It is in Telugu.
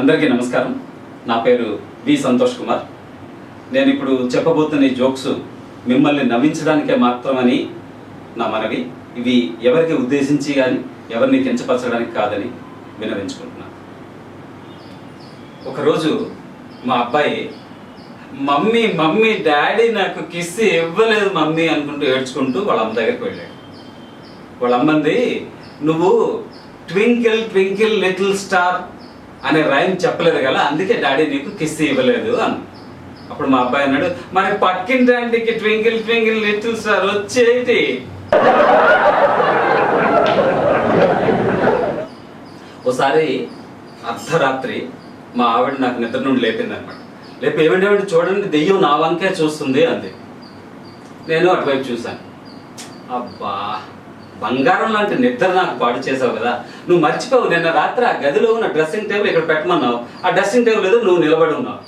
అందరికీ నమస్కారం. నా పేరు వి సంతోష్ కుమార్. నేను ఇప్పుడు చెప్పబోతున్న ఈ జోక్స్ మిమ్మల్ని నవ్వించడానికే మాత్రమని నా మనవి. ఇవి ఎవరికి ఉద్దేశించి కానీ ఎవరిని కించపరచడానికి కాదని వినవించుకుంటున్నాను ఒకరోజు మా అబ్బాయి మమ్మీ మమ్మీ డాడీ నాకు కిస్ ఇవ్వలేదు మమ్మీ అనుకుంటూ ఏడ్చుకుంటూ వాళ్ళ అమ్మ దగ్గరికి వెళ్ళాడు. వాళ్ళ అమ్మంది నువ్వు ట్వింకిల్ ట్వింకిల్ లిటిల్ స్టార్ అనే రైమ్ చెప్పలేదు కదా అందుకే డాడీ నీకు కిస్ ఇవ్వలేదు అని. అప్పుడు మా అబ్బాయి అన్నాడు మన పక్కిన డాండీకి ట్వింకిల్ ట్వింకిల్ లిటిల్ స్టార్ వచ్చేటి? ఒకసారి అర్ధరాత్రి మా ఆవిడ నాకు నిద్ర నుండి లేపింది అనమాట లేపి ఏమిటి ఏమిటి చూడండి దెయ్యం నా వంకే చూస్తుంది అంది. నేను అటువైపు చూశాను. అబ్బా! బంగారం లాంటి నిద్ర నాకు పాడు చేసావు కదా. నువ్వు మర్చిపోవు నిన్న రాత్రి ఆ గదిలో ఉన్న డ్రెస్సింగ్ టేబుల్ ఇక్కడ పెట్టమన్నావు. ఆ డ్రెస్సింగ్ టేబుల్ ఏదో నువ్వు నిలబడి ఉన్నావు.